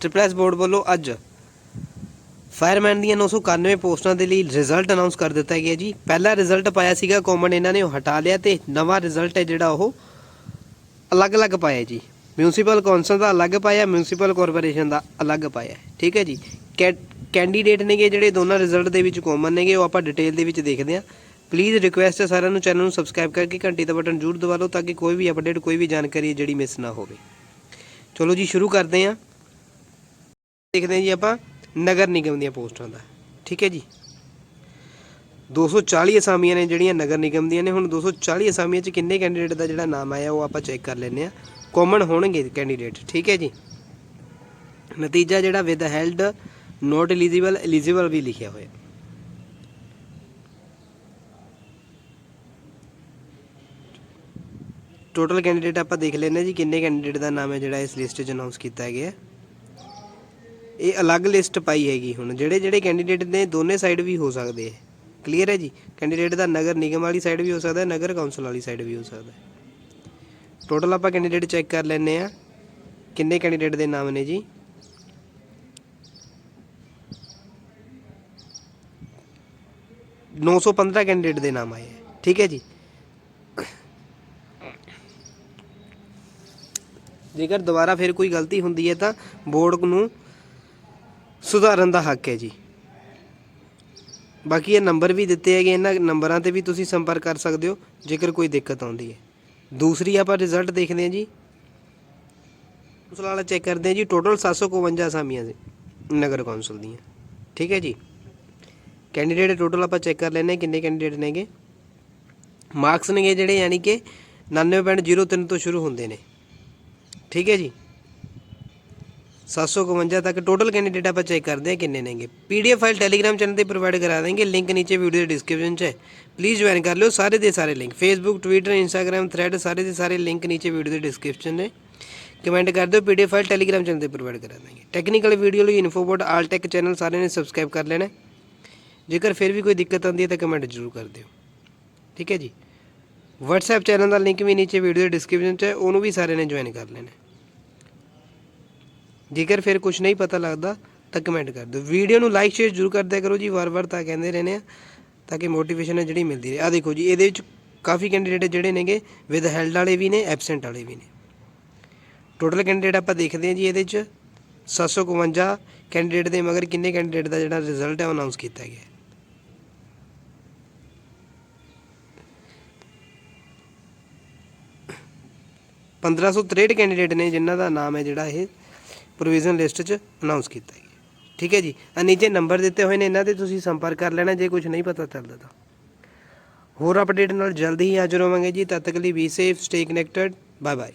Triple S board ਵੱਲੋਂ ਅੱਜ fireman ਦੀਆਂ 991 ਪੋਸਟਾਂ ਦੇ ਲਈ ਰਿਜ਼ਲਟ ਅਨਾਉਂਸ ਕਰ ਦਿੱਤਾ ਗਿਆ ਜੀ। ਪਹਿਲਾ ਰਿਜ਼ਲਟ ਪਾਇਆ ਸੀਗਾ ਕਾਮਨ ਇਹਨਾਂ ਨੇ ਉਹ ਹਟਾ ਲਿਆ ਤੇ ਨਵਾਂ ਰਿਜ਼ਲਟ ਹੈ ਜਿਹੜਾ ਉਹ ਅਲੱਗ-ਅਲੱਗ ਪਾਇਆ ਜੀ। ਮਿਊਨਿਸਪਲ ਕੌਂਸਲ ਦਾ ਅਲੱਗ ਪਾਇਆ ਮਿਊਨਿਸਪਲ ਕਾਰਪੋਰੇਸ਼ਨ ਦਾ ਅਲੱਗ ਪਾਇਆ, ਠੀਕ ਹੈ ਜੀ। ਕੈ- ਕੈਂਡੀਡੇਟ ਨੇਗੇ ਜਿਹੜੇ ਦੋਨਾਂ ਰਿਜ਼ਲਟ ਦੇ ਵਿੱਚ ਕਾਮਨ ਨੇਗੇ, ਉਹ ਆਪਾਂ ਡਿਟੇਲ ਦੇ ਵਿੱਚ ਦੇਖਦੇ ਹਾਂ। ਪਲੀਜ਼ ਰਿਕੁਐਸਟ ਹੈ ਸਾਰਿਆਂ ਨੂੰ ਚੈਨਲ ਨੂੰ ਸਬਸਕ੍ਰਾਈਬ ਕਰਕੇ ਘੰਟੀ ਦਾ ਬਟਨ ਜ਼ਰੂਰ ਦਬਾ ਲਓ ਤਾਂ ਕਿ ਕੋਈ ਵੀ ਅਪਡੇਟ ਕੋਈ ਵੀ ਜਾਣਕਾਰੀ ਜਿਹੜੀ ਮਿਸ ਨਾ ਹੋਵੇ। ਚਲੋ ਜੀ, ਸ਼ੁਰੂ ਕਰਦੇ ਹਾਂ। ਦੇਖਦੇ ਹਾਂ ਜੀ ਆਪਾਂ, ਨਗਰ ਨਿਗਮ ਦੀਆਂ ਪੋਸਟਾਂ ਦਾ। ਠੀਕ ਹੈ ਜੀ? 240 ਅਸਾਮੀਆਂ ਨੇ ਜਿਹੜੀਆਂ ਨਗਰ ਨਿਗਮ ਦੀਆਂ ਨੇ, ਹੁਣ 240 ਅਸਾਮੀਆਂ 'ਚ ਕਿੰਨੇ ਕੈਂਡੀਡੇਟ ਦਾ ਜਿਹੜਾ ਨਾਮ ਆਇਆ ਉਹ ਆਪਾਂ ਚੈੱਕ ਕਰ ਲੈਂਦੇ ਆ ਕਾਮਨ ਹੋਣਗੇ ਕੈਂਡੀਡੇਟ ਠੀਕ ਹੈ ਜੀ? ਨਤੀਜਾ ਜਿਹੜਾ withheld not eligible eligible ਵੀ ਲਿਖਿਆ ਹੋਇਆ। ਟੋਟਲ ਕੈਂਡੀਡੇਟ ਆਪਾਂ ਦੇਖ ਲੈਂਦੇ ਹਾਂ ਜੀ ਕਿੰਨੇ ਕੈਂਡੀਡੇਟ ਦਾ ਨਾਮ ਹੈ ਜਿਹੜਾ ਇਸ ਲਿਸਟ 'ਚ ਅਨਾਉਂਸ ਕੀਤਾ ਗਿਆ। ਇਹ ਅਲੱਗ ਲਿਸਟ ਪਾਈ ਹੈਗੀ ਹੁਣ। ਜਿਹੜੇ ਜਿਹੜੇ ਕੈਂਡੀਡੇਟ ਨੇ ਦੋਨੇ ਸਾਈਡ ਵੀ ਹੋ ਸਕਦੇ ਹੈ ਕਲੀਅਰ ਹੈ ਜੀ? ਕੈਂਡੀਡੇਟ ਦਾ ਨਗਰ ਨਿਗਮ ਵਾਲੀ ਸਾਈਡ ਵੀ ਹੋ ਸਕਦਾ ਹੈ ਨਗਰ ਕੌਂਸਲ ਵਾਲੀ ਸਾਈਡ ਵੀ ਹੋ ਸਕਦਾ। ਹੈ ਟੋਟਲ ਆਪਾਂ ਕੈਂਡੀਡੇਟ ਚੈੱਕ ਕਰ ਲੈਂਦੇ ਆ ਕਿੰਨੇ ਕੈਂਡੀਡੇਟ ਦੇ ਨਾਮ ਨੇ ਜੀ? ਨੌ ਸੌ ਪੰਦਰਾਂ ਕੈਂਡੀਡੇਟ ਦੇ ਨਾਮ ਆਏ ਹੈ ਠੀਕ ਹੈ ਜੀ? ਜੇਕਰ ਦੁਬਾਰਾ ਫਿਰ ਕੋਈ ਗਲਤੀ ਹੁੰਦੀ ਹੈ ਤਾਂ ਬੋਰਡ ਨੂੰ ਸੁਧਾਰਨ ਦਾ ਹੱਕ ਹੈ ਜੀ। ਬਾਕੀ ਇਹ ਨੰਬਰ ਵੀ ਦਿੱਤੇ ਹੈਗੇ, ਇਹਨਾਂ ਨੰਬਰਾਂ ਤੇ ਵੀ ਤੁਸੀਂ ਸੰਪਰਕ ਕਰ ਸਕਦੇ ਹੋ, ਜੇਕਰ ਕੋਈ ਦਿੱਕਤ ਆਉਂਦੀ ਹੈ। ਦੂਸਰੀ ਆਪਾਂ ਰਿਜ਼ਲਟ ਦੇਖਦੇ ਹਾਂ ਜੀ। ਉਸ ਵਾਲਾ ਚੈੱਕ ਕਰਦੇ ਹਾਂ ਜੀ ਟੋਟਲ 752 ਅਸਾਮੀਆਂ ਸੀ ਨਗਰ ਕੌਂਸਲ ਦੀਆਂ। ਠੀਕ ਹੈ ਜੀ। ਕੈਂਡੀਡੇਟ ਟੋਟਲ ਆਪਾਂ ਚੈੱਕ ਕਰ ਲੈਂਦੇ ਹਾਂ, ਕਿੰਨੇ ਕੈਂਡੀਡੇਟ ਨੇਗੇ। ਮਾਰਕਸ ਨੇਗੇ ਜਿਹੜੇ, ਯਾਨੀ ਕਿ 99.03 ਤੋਂ ਸ਼ੁਰੂ ਹੁੰਦੇ ਨੇ। ਠੀਕ ਹੈ ਜੀ। 752 ਤੱਕ ਟੋਟਲ ਕੈਂਡੀਡੇਟ ਆਪਾਂ ਚੈੱਕ ਕਰਦੇ ਹਾਂ ਕਿੰਨੇ ਨੇਗੇ। ਪੀਡੀਐਫ ਫਾਈਲ ਟੈਲੀਗ੍ਰਾਮ ਚੈਨਲ ਤੇ ਪ੍ਰੋਵਾਈਡ ਕਰਾ ਦੇਂਗੇ ਲਿੰਕ ਨੀਚੇ ਵੀਡੀਓ ਦੇ ਡਿਸਕ੍ਰਿਪਸ਼ਨ 'ਚ ਹੈ। ਪਲੀਜ਼ ਜੁਆਇਨ ਕਰ ਲਿਓ, ਸਾਰੇ ਦੇ ਸਾਰੇ link Facebook Twitter Instagram thread ਸਾਰੇ ਦੇ ਸਾਰੇ ਲਿੰਕ ਨੀਚੇ ਵੀਡੀਓ ਦੇ ਡਿਸਕ੍ਰਿਪਸ਼ਨ ਨੇ। ਕਮੈਂਟ ਕਰ ਦਿਓ ਪੀਡੀਐਫ ਫਾਈਲ ਟੈਲੀਗ੍ਰਾਮ ਚੈਨਲ ਤੇ ਪ੍ਰੋਵਾਈਡ ਕਰਾ ਦਾਂਗੇ ਟੈਕਨੀਕਲ ਵੀਡੀਓ ਲਈ ਇਨਫੋਬੋਟ ਆਲਟੈਕ ਚੈਨਲ ਸਾਰਿਆਂ ਨੇ ਸਬਸਕ੍ਰਾਈਬ ਕਰ ਲੈਣਾ ਜੇਕਰ ਫਿਰ ਵੀ ਕੋਈ ਦਿੱਕਤ ਆਉਂਦੀ ਹੈ ਤਾਂ ਕਮੈਂਟ ਜ਼ਰੂਰ ਕਰ ਦਿਓ। ਠੀਕ ਹੈ ਜੀ? WhatsApp ਚੈਨਲ ਦਾ ਲਿੰਕ ਵੀ ਨੀਚੇ ਵੀਡੀਓ ਦੇ ਡਿਸਕ੍ਰਿਪਸ਼ਨ 'ਚ ਹੈ, ਉਹਨੂੰ ਵੀ ਸਾਰਿਆਂ ਨੇ ਜੁਆਇਨ ਕਰ ਲੈਣਾ ਜੇਕਰ ਫਿਰ ਕੁਝ ਨਹੀਂ ਪਤਾ ਲੱਗਦਾ, ਤਾਂ ਕਮੈਂਟ ਕਰ ਦਿਓ। ਵੀਡੀਓ ਨੂੰ ਲਾਈਕ ਸ਼ੇਅਰ ਜ਼ਰੂਰ ਕਰਦਿਆ ਕਰੋ ਜੀ। ਵਾਰ-ਵਾਰ ਤਾਂ ਕਹਿੰਦੇ ਰਹਿੰਦੇ ਆ, ਤਾਂ ਕਿ ਮੋਟੀਵੇਸ਼ਨ ਹੈ ਜਿਹੜੀ ਮਿਲਦੀ ਰਹੇ। ਆ ਦੇਖੋ ਜੀ, ਇਹਦੇ ਵਿੱਚ ਕਾਫੀ ਕੈਂਡੀਡੇਟ ਜਿਹੜੇ ਨੇਗੇ ਵਿਦ ਹੈਲਡ ਵਾਲੇ ਵੀ ਨੇ ਐਬਸੈਂਟ ਵਾਲੇ ਵੀ ਨੇ। ਟੋਟਲ ਕੈਂਡੀਡੇਟ ਆਪਾਂ ਦੇਖਦੇ ਹਾਂ ਜੀ ਇਹਦੇ ਵਿੱਚ। 752 ਕੈਂਡੀਡੇਟ ਦੇ ਮਗਰ ਕਿੰਨੇ ਕੈਂਡੀਡੇਟ ਦਾ ਜਿਹੜਾ ਰਿਜ਼ਲਟ ਹੈ ਉਹ ਅਨਾਉਂਸ ਕੀਤਾ ਗਿਆ ਪੰਦਰਾਂ ਸੌ 63 ਕੈਂਡੀਡੇਟ ਨੇ ਜਿਨ੍ਹਾਂ ਦਾ ਨਾਮ ਹੈ ਜਿਹੜਾ ਇਹ। ਪ੍ਰੋਵੀਜ਼ਨ ਲਿਸਟ 'ਚ ਅਨਾਉਂਸ ਕੀਤਾ ਗਿਆ ਠੀਕ ਹੈ ਜੀ? ਆ ਨੀਚੇ ਨੰਬਰ ਦਿੱਤੇ ਹੋਏ ਨੇ, ਇਹਨਾਂ ਤੇ ਤੁਸੀਂ ਸੰਪਰਕ ਕਰ ਲੈਣਾ, ਜੇ ਕੁਝ ਨਹੀਂ ਪਤਾ ਚੱਲਦਾ ਤਾਂ ਹੋਰ ਅਪਡੇਟ ਨਾਲ ਜਲਦੀ ਹੀ ਹਾਜ਼ਰ ਹੋਵਾਂਗੇ ਜੀ। ਤਦ ਤੱਕ ਲਈ be safe stay connected bye bye